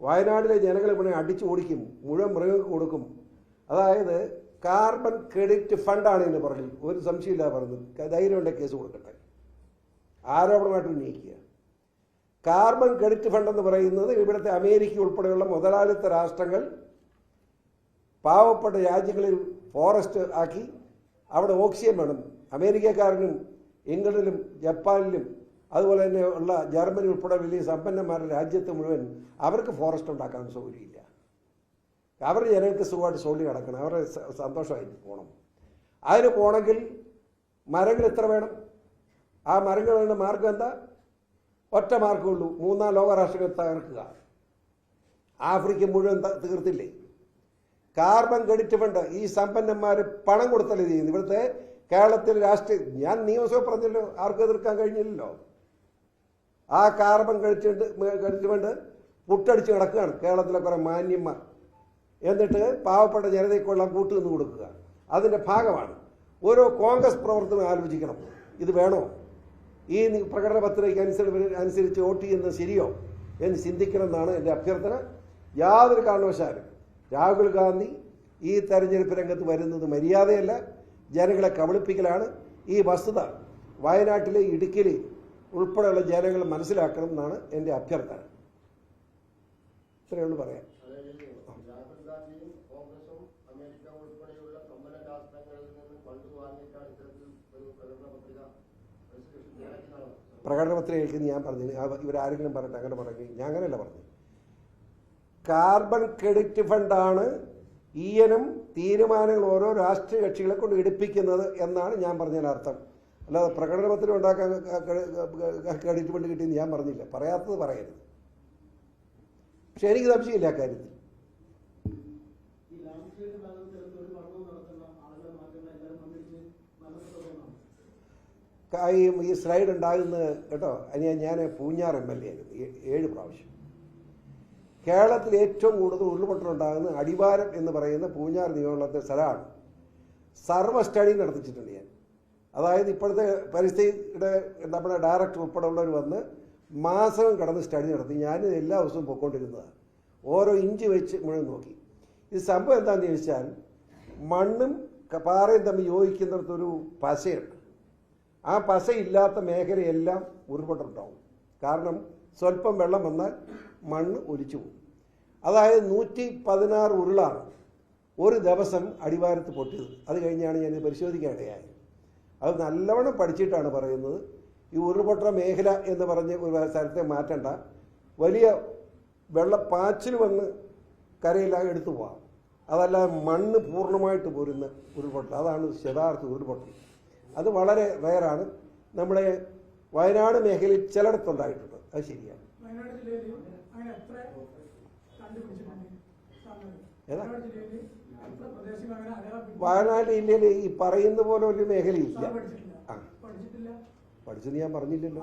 വയനാട്ടിലെ ജനങ്ങളെ ഇവിടെ അടിച്ചു ഓടിക്കും മുഴുവൻ മൃഗങ്ങൾക്ക് കൊടുക്കും. അതായത് കാർബൺ ക്രെഡിറ്റ് ഫണ്ടാണ് എന്ന് പറഞ്ഞു ഒരു സംശയമില്ല പറഞ്ഞു ധൈര്യമുണ്ട് കേസ് കൊടുക്കട്ടെ. ആരോപണമായിട്ട് ഉന്നയിക്കുക. കാർബൺ ക്രെഡിറ്റ് ഫണ്ട് എന്ന് പറയുന്നത് ഇവിടുത്തെ അമേരിക്ക ഉൾപ്പെടെയുള്ള മുതലാളിത്ത രാഷ്ട്രങ്ങൾ പാവപ്പെട്ട രാജ്യങ്ങളിൽ ഫോറസ്റ്റ് ആക്കി അവിടെ ഓക്സിജൻ വേണം. അമേരിക്കക്കാരനും ഇംഗ്ലണ്ടിലും ജപ്പാനിലും അതുപോലെ തന്നെ ഉള്ള ജർമ്മനി ഉൾപ്പെടെ വലിയ സമ്പന്നന്മാരുടെ രാജ്യത്ത് മുഴുവൻ അവർക്ക് ഫോറസ്റ്റ് ഉണ്ടാക്കാൻ സൗകര്യമില്ല. അവരുടെ ജനങ്ങൾക്ക് സുഖമായിട്ട് സോളി കിടക്കണം. അവരുടെ സന്തോഷമായി പോകണം അതിന് പോകണമെങ്കിൽ മരങ്ങൾ എത്ര വേണം? ആ മരങ്ങൾ വേണ്ട മാർഗം എന്താ? ഒറ്റ മാർഗമേ ഉള്ളൂ. മൂന്നാം ലോകരാഷ്ട്രങ്ങൾ തകർക്കുക. ആഫ്രിക്ക മുഴുവൻ തീർത്തില്ലേ? Carbon credit fund. ഈ സമ്പന്നന്മാർ പണം കൊടുത്തല്ലേ ചെയ്യുന്നത്? ഇവിടുത്തെ കേരളത്തിൽ രാഷ്ട്രീയ ഞാൻ നിയമസഭ പറഞ്ഞല്ലോ ആർക്കും എതിർക്കാൻ കഴിഞ്ഞില്ലല്ലോ. ആ കാർബൺ കഴിച്ചിട്ട് കഴിച്ചുകൊണ്ട് പുട്ടടിച്ച് കിടക്കുകയാണ് കേരളത്തിലെ കുറേ മാന്യന്മാർ. എന്നിട്ട് പാവപ്പെട്ട ജനതയ്ക്കുള്ള കൂട്ടുനിന്ന് കൊടുക്കുക. അതിന്റെ ഭാഗമാണ്. ഓരോ കോൺഗ്രസ് പ്രവർത്തനം ആലോചിക്കണം. ഇത് വേണോ? ഈ പ്രകടന പത്രിക അനുസരിച്ച് വോട്ട് ചെയ്യുന്നത് ശരിയോ? എന്ന് ചിന്തിക്കണം എന്നാണ് എന്റെ അഭ്യർത്ഥന. യാതൊരു കാരണവശാലും രാഹുൽ ഗാന്ധി ഈ തെരഞ്ഞെടുപ്പ് രംഗത്ത് വരുന്നത് മര്യാദയല്ല. ജനങ്ങളെ കബളിപ്പിക്കലാണ്. ഈ വസ്തുത വയനാട്ടിലെ ഇടുക്കിയിലെ ഉൾപ്പെടെയുള്ള ജനങ്ങൾ മനസ്സിലാക്കണം എന്നാണ് എന്റെ അഭ്യർത്ഥന. ഇത്രയേ ഉള്ളൂ പറയാം അതായത് രാഹുൽ ഗാന്ധിയും ഉൾപ്പെടെയുള്ള സമ്പന്ന രാഷ്ട്രങ്ങളിൽ നിന്ന് ഫണ്ട് ഒരു പ്രകടന പത്രിക രജിസ്ട്രേഷൻ തയ്യാറാക്കുന്നതാണ് ഞാൻ പറഞ്ഞു ഇവരാരെങ്കിലും പറഞ്ഞിട്ട് അങ്ങനെ പറഞ്ഞു ഞാൻ അങ്ങനെയല്ല പറഞ്ഞു കാർബൺ ക്രെഡിറ്റ് ഫണ്ടാണ് ഈയനും തീരുമാനങ്ങൾ ഓരോ രാഷ്ട്രീയ കക്ഷികളെ കൊണ്ട് എടുപ്പിക്കുന്നത് എന്നാണ് ഞാൻ പറഞ്ഞതിന് അർത്ഥം. അല്ലാതെ പ്രകടന പത്രിക ഉണ്ടാക്കാൻ ക്രെഡിറ്റ് ഫണ്ട് കിട്ടിയെന്ന് ഞാൻ പറഞ്ഞില്ല. പറയാത്തത് പറയരുത്. പക്ഷെ എനിക്ക് സംശയമില്ല അക്കാര്യത്തിൽ ഈ ലാൻഡ് സ്ലൈഡ് ഭാഗത്ത് ചിലപ്പോൾ ഒരു ആളുകളെ മാറ്റുന്ന എല്ലാവരും പങ്കെടുത്ത് മരണപ്പെട്ടതാണ് ക- ഈ ഈ സ്ലൈഡ് ഉണ്ടാകുന്നത് കേട്ടോ അനിയ ഞാൻ പൂഞ്ഞാർ എം എൽ എ ആയിരുന്നു ഏഴ് പ്രാവശ്യം. കേരളത്തിൽ ഏറ്റവും കൂടുതൽ ഉരുൾപൊട്ടലുണ്ടാകുന്ന അടിവാരം എന്ന് പറയുന്ന പൂഞ്ഞാർ നിയമത്തെ സ്ഥലമാണ്. സർവ സ്റ്റഡി നടത്തിച്ചിട്ടുണ്ട് ഞാൻ. അതായത് ഇപ്പോഴത്തെ പരിസ്ഥിതിയുടെ നമ്മുടെ ഡയറക്ടർ ഉൾപ്പെടെയുള്ളവർ വന്ന് മാസം കടന്ന് സ്റ്റഡി നടത്തി. ഞാൻ എല്ലാ ദിവസവും പൊയ്ക്കൊണ്ടിരുന്നതാണ്. ഓരോ ഇഞ്ച് വെച്ച് മുഴുവൻ നോക്കി. ഇത് സംഭവം എന്താണെന്ന് ചോദിച്ചാൽ മണ്ണും പാറയും തമ്മിൽ യോജിക്കുന്നിടത്തൊരു പശയുണ്ട്. ആ പശയില്ലാത്ത മേഖലയെല്ലാം ഉരുൾപൊട്ടുണ്ടാവും കാരണം സ്വല്പം വെള്ളം വന്നാൽ മണ്ണ് ഒലിച്ചു പോകും. അതായത് നൂറ്റി പതിനാറ് ഉരുളാണ് ഒരു ദിവസം അടിവാരത്ത് പൊട്ടിയത്. അത് കഴിഞ്ഞാണ് ഞാൻ പരിശോധിക്കാനിടയായത് അത് നല്ലവണ്ണം പഠിച്ചിട്ടാണ് പറയുന്നത്. ഈ ഉരുൾപൊട്ട മേഖല എന്ന് പറഞ്ഞ് ഒരു സ്ഥലത്തെ മാറ്റണ്ട. വലിയ വെള്ളപ്പാച്ചിൽ വന്ന് കരയിലാകെ എടുത്തു പോവാം. അതല്ലാതെ മണ്ണ് പൂർണമായിട്ട് പോരുന്ന ഉരുൾപൊട്ടൽ. അതാണ് യഥാർത്ഥ ഉരുൾപൊട്ടൽ. അത് വളരെ റയറാണ്. നമ്മുടെ വയനാട് മേഖലയിൽ ചിലയിടത്തുണ്ടായിട്ടുണ്ട് അത് ശരിയാണ്. ഏതാ? വയനാട് ജില്ലയിൽ ഈ പറയുന്ന പോലെ ഒരു മേഖലയില്ല. ആ. പഠിച്ചത് ഞാൻ പറഞ്ഞില്ലല്ലോ.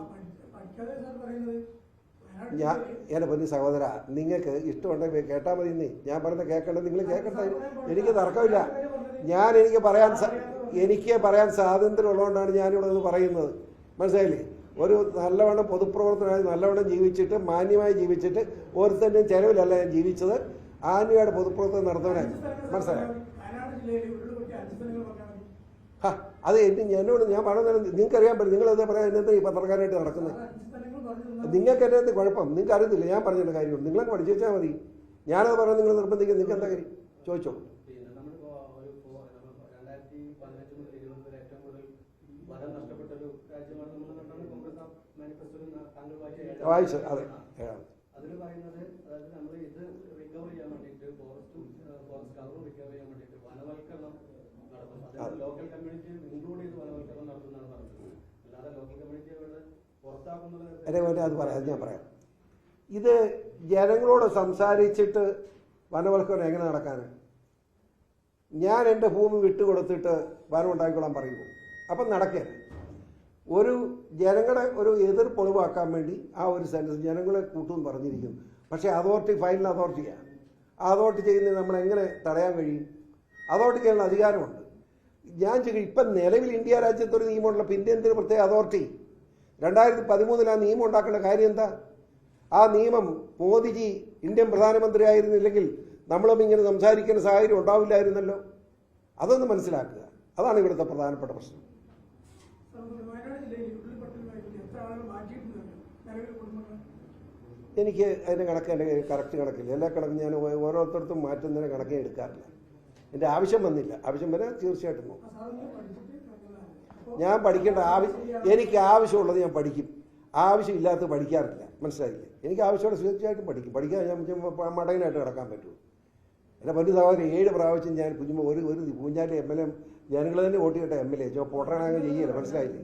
ഞാൻ എന്റെ എന്റെ പൊന്നു സഹോദര നിങ്ങൾക്ക് ഇഷ്ടമുണ്ടെങ്കിൽ കേട്ടാൽ മതി നീ ഞാൻ പറയുന്നത് കേൾക്കേണ്ടത് നിങ്ങൾ കേൾക്കട്ടെ എനിക്ക് തർക്കമില്ല. ഞാൻ എനിക്ക് പറയാൻ എനിക്ക് പറയാൻ സ്വാതന്ത്ര്യം ഉള്ളതുകൊണ്ടാണ് ഞാനിവിടെ ഇത് പറയുന്നത്. മനസ്സിലായില്ലേ? ഒരു നല്ലവണ്ണം പൊതുപ്രവർത്തനമായി നല്ലവണ്ണം ജീവിച്ചിട്ട് മാന്യമായി ജീവിച്ചിട്ട് ഒരു ഓരോരുത്തരുടെയും ചെലവിലല്ല ഞാൻ ജീവിച്ചത്. ആന്യമായിട്ട് പൊതുപ്രവർത്തനം നടത്തുന്നവനായി മനസ്സിലായി? അത് എന്നെ എന്നോട് ഞാൻ പറയുന്നത് നിങ്ങൾക്ക് അറിയാൻ പറ്റും. നിങ്ങൾ എന്താ പറയാ? എന്നെന്താ ഈ പത്രക്കാരായിട്ട് നടക്കുന്നത് പറഞ്ഞു നിങ്ങൾക്ക് എന്നെ എന്ത് കുഴപ്പം? നിങ്ങൾക്ക് അറിയത്തില്ല ഞാൻ പറഞ്ഞിട്ട് കാര്യമുണ്ട് നിങ്ങളെ പഠിച്ചു വെച്ചാൽ മതി. ഞാനത് പറഞ്ഞാൽ നിങ്ങൾ നിർബന്ധിക്കും. നിങ്ങൾക്ക് എന്താ കാര്യം? ചോദിച്ചോ. വായിച്ചു അതെ. ഒരു ഇപ്പോ നമ്മൾ രണ്ടായിരത്തി പതിനഞ്ച് മുതൽ ഇരുപത് വരെ ഏറ്റവും കൂടുതൽ വനം നഷ്ടപ്പെട്ട ഒരു രാജ്യമാണ് നമ്മൾ കണ്ടാണ് കോൺഗ്രസ് മാനിഫെസ്റ്റോയിൽ താങ്കൾ വായിച്ച വായിച്ചു അതെ ഏഴാം അതിൽ പറയുന്നത് അതായത് നമ്മൾ ഇത് റിക്കവർ ചെയ്യാൻ വേണ്ടിയിട്ട് ഫോറസ്റ്റും ഫോറസ്റ്റ് കവറും റിക്കവർ ചെയ്യാൻ വേണ്ടിയിട്ട് വനവൽക്കരണം നടത്തും അതായത് ലോക്കൽ കമ്മ്യൂണിറ്റി ഇൻക്ലൂഡ് ചെയ്ത് വനവൽക്കരണം നടത്തുന്നതാണ് പറഞ്ഞത് അല്ലാതെ ലോക്കൽ കമ്മ്യൂണിറ്റി അത് പറയാം അത് ഞാൻ പറയാം. ഇത് ജനങ്ങളോട് സംസാരിച്ചിട്ട് വനവൽക്കരണം എങ്ങനെ നടക്കാൻ? ഞാൻ എന്റെ ഭൂമി വിട്ടുകൊടുത്തിട്ട് വനം ഉണ്ടാക്കിക്കൊള്ളാൻ പറയുമോ അപ്പം നടക്കരുത്. ഒരു ജനങ്ങളെ ഒരു എതിർപ്പ് ഒഴിവാക്കാൻ വേണ്ടി ആ ഒരു സെന്റൻസ് ജനങ്ങളെ കൂട്ടും പറഞ്ഞിരിക്കുന്നു പക്ഷേ അതോറിറ്റി ഫൈനൽ അതോറിറ്റിയാണ് ആ അതോറിറ്റി ചെയ്യുന്നത് നമ്മൾ എങ്ങനെ തടയാൻ കഴിയും? അതോറിറ്റിക്കുള്ള അധികാരമുണ്ട്. ഞാൻ ചോദിക്കും ഇപ്പം നിലവിൽ ഇന്ത്യ രാജ്യത്ത് ഒരു നിയമമുള്ള പിന്നെ എന്തിന് പ്രത്യേക അതോറിറ്റി? രണ്ടായിരത്തി പതിമൂന്നിൽ ആ നിയമം ഉണ്ടാക്കേണ്ട കാര്യം എന്താ? ആ നിയമം മോദിജി ഇന്ത്യൻ പ്രധാനമന്ത്രി ആയിരുന്നില്ലെങ്കിൽ നമ്മളും ഇങ്ങനെ സംസാരിക്കുന്ന സാഹചര്യം ഉണ്ടാവില്ലായിരുന്നല്ലോ. അതൊന്ന് മനസ്സിലാക്കുക. അതാണ് ഇവിടുത്തെ പ്രധാനപ്പെട്ട പ്രശ്നം. എനിക്ക് അതിന്റെ കണക്ക് കറക്റ്റ് കണക്കില്ല. എല്ലാ കണക്കും ഞാൻ ഓരോരുത്തർക്കും മാറ്റുന്നതിന് കണക്കേ എടുക്കാറില്ല. എന്റെ ആവശ്യം വന്നില്ല. ആവശ്യം വരാൻ തീർച്ചയായിട്ടും നോക്കും. ഞാൻ പഠിക്കേണ്ട ആവശ്യം എനിക്ക് ആവശ്യമുള്ളത് ഞാൻ പഠിക്കും. ആവശ്യമില്ലാത്തത് പഠിക്കാറില്ല. മനസ്സിലായില്ലേ? എനിക്ക് ആവശ്യമുള്ള തീർച്ചയായിട്ടും പഠിക്കും. പഠിക്കാൻ ഞാൻ മടങ്ങനായിട്ട് കിടക്കാൻ പറ്റുമോ എന്റെ മറ്റു സഹോദരൻ ഏഴ് പ്രാവശ്യം ഞാൻ കുഞ്ഞുമ്പോൾ ഒരു ഒരു പൂഞ്ഞാലി എം എൽ എ ജനങ്ങൾ തന്നെ വോട്ട് ചെയ്യട്ടെ എം എൽ എ. ചോ പോട്ടാണെങ്കിൽ ചെയ്യല്ലേ? മനസ്സിലായില്ലേ?